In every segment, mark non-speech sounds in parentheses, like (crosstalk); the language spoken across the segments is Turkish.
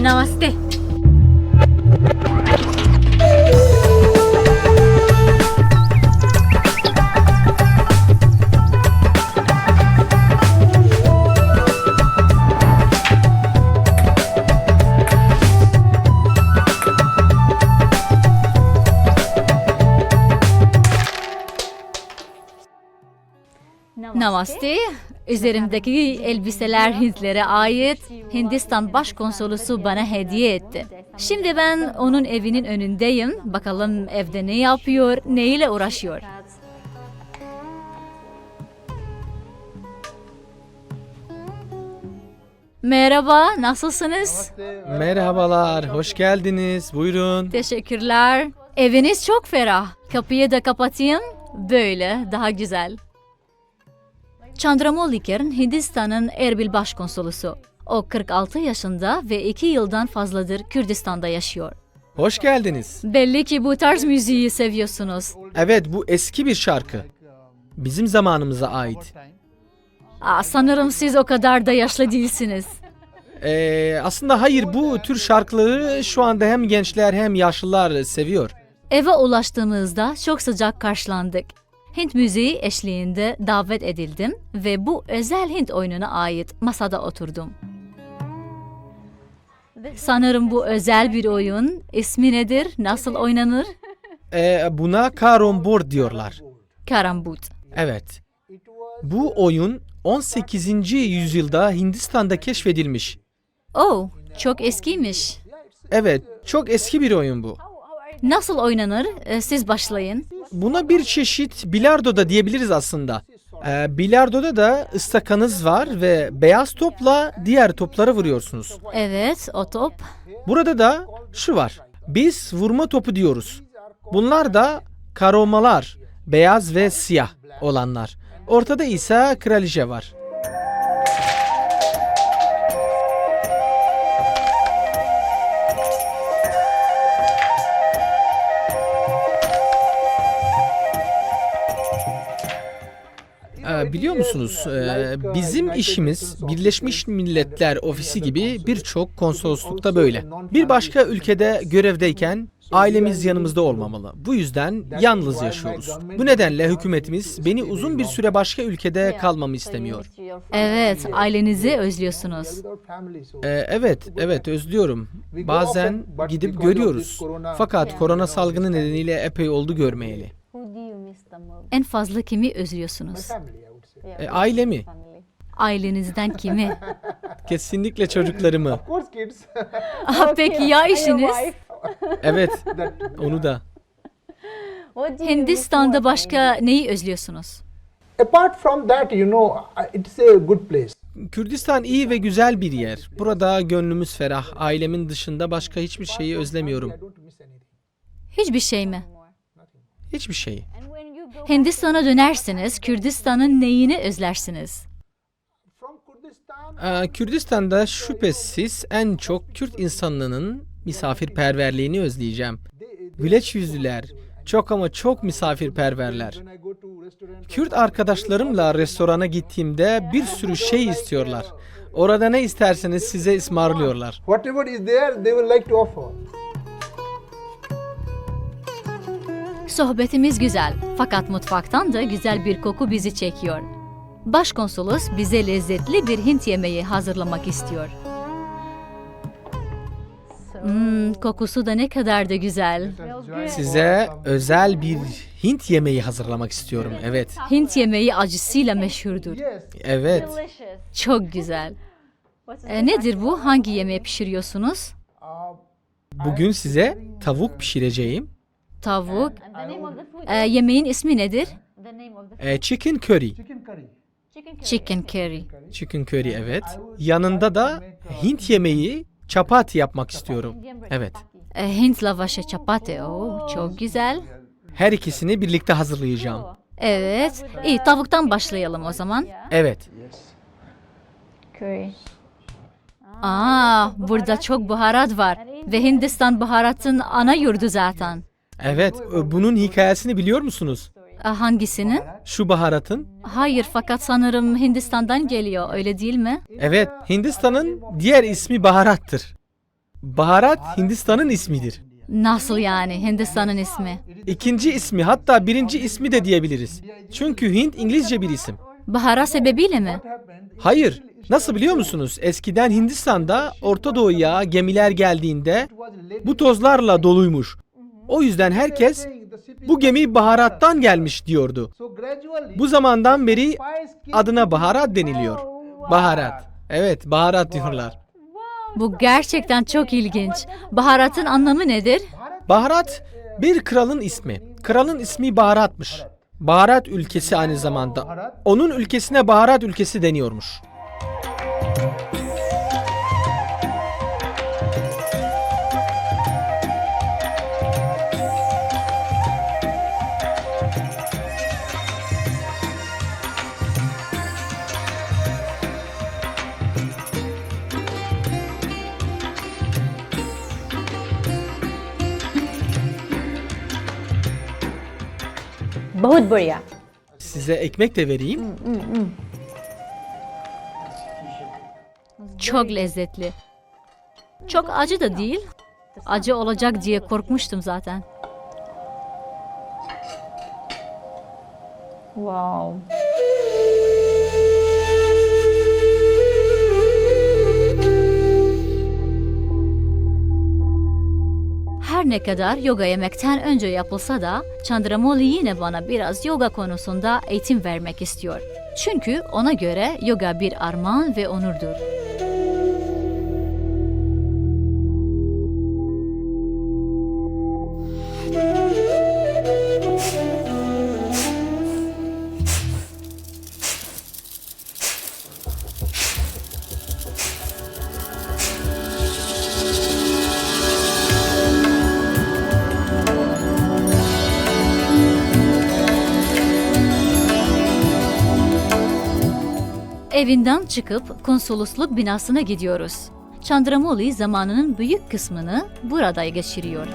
Namaste. Namaste. Üzerimdeki elbiseler Hintlere ait. Hindistan Başkonsolosu bana hediye etti. Şimdi ben onun evinin önündeyim. Bakalım evde ne yapıyor, ne ile uğraşıyor. Merhaba, nasılsınız? Merhabalar, hoş geldiniz. Buyurun. Teşekkürler. Eviniz çok ferah. Kapıyı da kapatayım. Böyle daha güzel. Chandramaulikar Hindistan'ın Erbil Başkonsolosu. O 46 yaşında ve 2 yıldan fazladır Kürdistan'da yaşıyor. Hoş geldiniz. Belli ki bu tarz müziği seviyorsunuz. Evet, bu eski bir şarkı. Bizim zamanımıza ait. Aa, sanırım siz o kadar da yaşlı değilsiniz. Ee, aslında hayır, bu tür şarkıları şu anda hem gençler hem yaşlılar seviyor. Eve ulaştığımızda çok sıcak karşılandık. Hint müziği eşliğinde davet edildim ve bu özel Hint oyununa ait masada oturdum. Sanırım bu özel bir oyun. İsmi nedir? Nasıl oynanır? Ee, buna karombor diyorlar. Karambut. Evet. Bu oyun 18. yüzyılda Hindistan'da keşfedilmiş. Oh, çok eskiymiş. Evet, çok eski bir oyun bu. Nasıl oynanır? Ee, Siz başlayın. Buna bir çeşit bilardo da diyebiliriz aslında. Ee, bilardoda da ıstakanız var ve beyaz topla diğer topları vuruyorsunuz. Evet, o top. Burada da şu var. Biz vurma topu diyoruz. Bunlar da karomalar, beyaz ve siyah olanlar. Ortada ise kraliçe var. Biliyor musunuz bizim işimiz Birleşmiş Milletler Ofisi gibi birçok konsoloslukta böyle. Bir başka ülkede görevdeyken ailemiz yanımızda olmamalı. Bu yüzden yalnız yaşıyoruz. Bu nedenle hükümetimiz beni uzun bir süre başka ülkede kalmamı istemiyor. Evet, ailenizi özlüyorsunuz. Ee, evet, evet özlüyorum. Bazen gidip görüyoruz. Fakat korona salgını nedeniyle epey oldu görmeyeli. En fazla kimi özlüyorsunuz? Ee, ailemi, Ailenizden kimi? (laughs) kesinlikle çocuklarımı. (laughs) Ah, peki ya işiniz? (laughs) Evet, onu da. Hindistan'da başka neyi özlüyorsunuz? Apart from that, you know, it's a good place. Kürdistan iyi ve güzel bir yer. Burada gönlümüz ferah. Ailemin dışında başka hiçbir şeyi özlemiyorum. Hiçbir şey mi? Hiçbir şeyi. Hindistan'a dönersiniz, Kürdistan'ın neyini özlersiniz? Ee, Kürdistan'da şüphesiz en çok Kürt insanlığının misafirperverliğini özleyeceğim. Güleç yüzlüler, çok ama çok misafirperverler. Kürt arkadaşlarımla restorana gittiğimde bir sürü şey istiyorlar. Orada ne isterseniz size ısmarlıyorlar. Sohbetimiz güzel fakat mutfaktan da güzel bir koku bizi çekiyor. Başkonsolos bize lezzetli bir Hint yemeği hazırlamak istiyor. Hmm, kokusu da ne kadar da güzel. Size özel bir Hint yemeği hazırlamak istiyorum. Evet. Hint yemeği acısıyla meşhurdur. Evet. Çok güzel. E, nedir bu? Hangi yemeği pişiriyorsunuz? Bugün size tavuk pişireceğim. Tavuk. E, yemeğin ismi nedir? Ee, chicken curry. chicken curry. Chicken curry. Chicken curry evet. Yanında da Hint yemeği çapati yapmak istiyorum. Evet. E, Hint lavaşı çapati. Oo, çok güzel. Her ikisini birlikte hazırlayacağım. Evet. İyi tavuktan başlayalım o zaman. Evet. Aa, burada çok baharat var. Ve Hindistan baharatın ana yurdu zaten. Evet. e, Bunun hikayesini biliyor musunuz? E, hangisinin? Şu baharatın. Hayır fakat sanırım Hindistan'dan geliyor öyle değil mi? Evet. Hindistan'ın diğer ismi baharattır. Baharat Hindistan'ın ismidir. Nasıl yani Hindistan'ın ismi? İkinci ismi hatta birinci ismi de diyebiliriz. Çünkü Hint İngilizce bir isim. Baharat sebebiyle mi? Hayır. Nasıl biliyor musunuz? Eskiden Hindistan'da Orta Doğu'ya gemiler geldiğinde bu tozlarla doluymuş. O yüzden herkes bu gemi baharattan gelmiş diyordu. Bu zamandan beri adına baharat deniliyor. Baharat. Evet, baharat diyorlar. Bu gerçekten çok ilginç. Baharatın anlamı nedir? Baharat bir kralın ismi. Kralın ismi baharatmış. Baharat ülkesi aynı zamanda. Onun ülkesine baharat ülkesi deniyormuş. बहुत बढ़िया Size ekmek de vereyim. Çok lezzetli. Çok acı da değil. Acı olacak diye korkmuştum zaten. wow Ne kadar yoga yemekten önce yapılsa da Chandramoli yine bana biraz yoga konusunda eğitim vermek istiyor. Çünkü ona göre yoga bir armağan ve onurdur. Evinden çıkıp konsolosluk binasına gidiyoruz. Chandramoli zamanının büyük kısmını burada geçiriyor.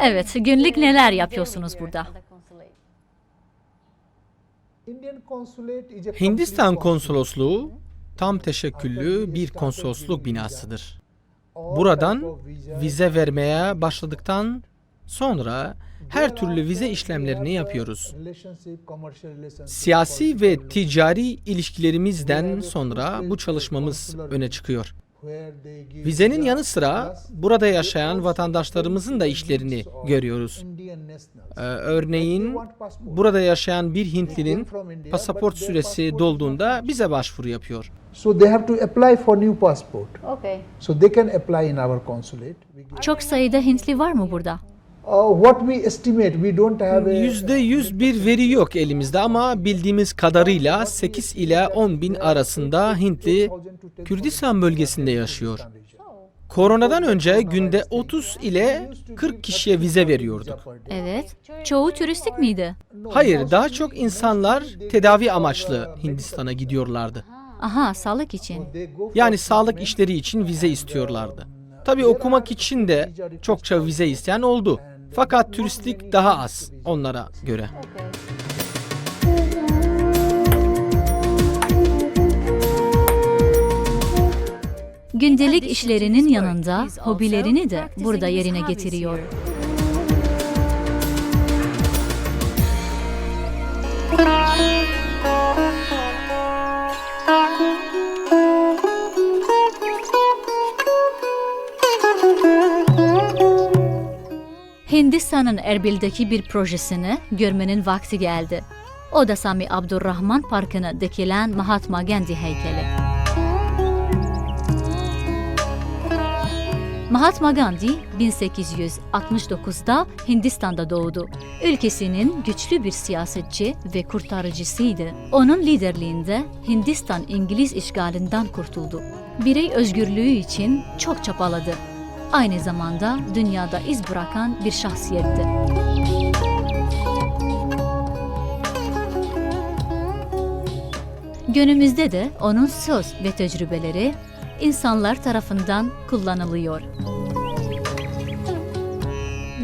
Evet, günlük neler yapıyorsunuz burada? Hindistan konsolosluğu tam teşekküllü bir konsolosluk binasıdır. Buradan vize vermeye başladıktan sonra her türlü vize işlemlerini yapıyoruz. Siyasi ve ticari ilişkilerimizden sonra bu çalışmamız öne çıkıyor. Vizenin yanı sıra burada yaşayan vatandaşlarımızın da işlerini görüyoruz. Ee, örneğin burada yaşayan bir Hintlinin pasaport süresi dolduğunda bize başvuru yapıyor. So they have to apply for new passport. okay So they can apply in our consulate. We- Çok sayıda Hintli var mı burada? Uh, what we estimate, we don't have a Yüzde yüz bir veri yok elimizde ama bildiğimiz kadarıyla 8 ile 10 bin arasında Hintli Kürdistan bölgesinde yaşıyor. Koronadan önce günde 30 ile 40 kişiye vize veriyorduk. Evet. Çoğu turistik miydi? Hayır, daha çok insanlar tedavi amaçlı Hindistan'a gidiyorlardı. Aha, sağlık için. Yani sağlık işleri için vize istiyorlardı. Tabii okumak için de çokça vize isteyen oldu. Fakat turistik daha az onlara göre. Gündelik işlerinin yanında hobilerini de burada yerine getiriyor. Hindistan'ın Erbil'deki bir projesini görmenin vakti geldi. O da Sami Abdurrahman Parkı'na dikilen Mahatma Gandhi heykeli. Mahatma Gandhi 1869'da Hindistan'da doğdu. Ülkesinin güçlü bir siyasetçi ve kurtarıcısıydı. Onun liderliğinde Hindistan İngiliz işgalinden kurtuldu. Birey özgürlüğü için çok çabaladı. Aynı zamanda dünyada iz bırakan bir şahsiyetti. Günümüzde de onun söz ve tecrübeleri insanlar tarafından kullanılıyor.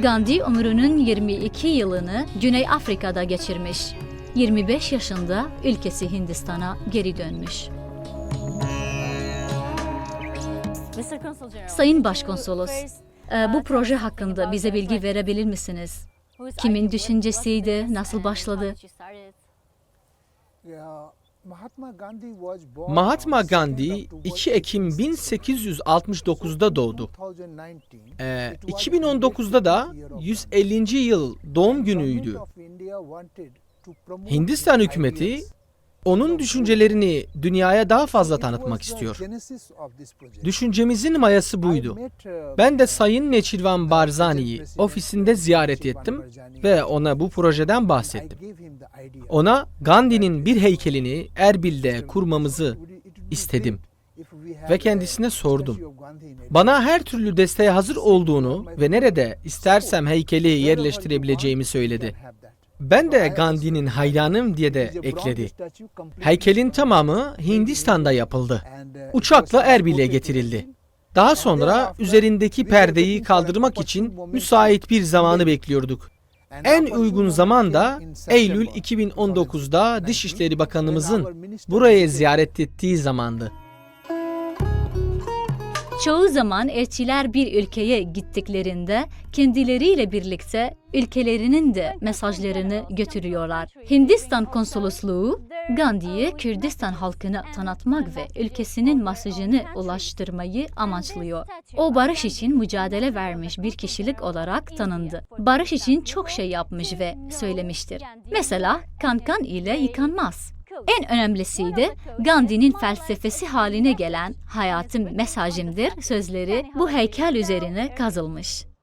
Gandhi ömrünün 22 yılını Güney Afrika'da geçirmiş. 25 yaşında ülkesi Hindistan'a geri dönmüş. Sayın Başkonsolos, e, bu proje hakkında bize bilgi verebilir misiniz? Kimin düşüncesiydi, nasıl başladı? Mahatma Gandhi was born Mahatma on 2nd Gandhi October 2 Ekim 1869'da doğdu. 2019. Ee, It was 2019'da da 150. yıl doğum günüydü. Hindistan hükümeti. Onun düşüncelerini dünyaya daha fazla tanıtmak istiyor. Düşüncemizin mayası buydu. Ben de Sayın Neçirvan Barzani'yi ofisinde ziyaret ettim ve ona bu projeden bahsettim. Ona Gandhi'nin bir heykelini Erbil'de kurmamızı istedim. ve kendisine sordum. Bana her türlü desteğe hazır olduğunu ve nerede istersem heykeli yerleştirebileceğimi söyledi. Ben de Gandhi'nin hayranım diye de ekledi. Heykelin tamamı Hindistan'da yapıldı. Uçakla Erbil'e getirildi. Daha sonra üzerindeki perdeyi kaldırmak için müsait bir zamanı bekliyorduk. En uygun zaman da Eylül 2019'da Dışişleri Bakanımızın buraya ziyaret ettiği zamandı. Çoğu zaman elçiler bir ülkeye gittiklerinde kendileriyle birlikte ülkelerinin de mesajlarını götürüyorlar. Hindistan konsolosluğu Gandhi'yi Kürdistan halkına tanıtmak ve ülkesinin mesajını ulaştırmayı amaçlıyor. O barış için mücadele vermiş bir kişilik olarak tanındı. Barış için çok şey yapmış ve söylemiştir. Mesela kankan ile yıkanmaz. En önemlisi de Gandhi'nin felsefesi haline gelen hayatım mesajımdır sözleri bu heykel üzerine kazılmış.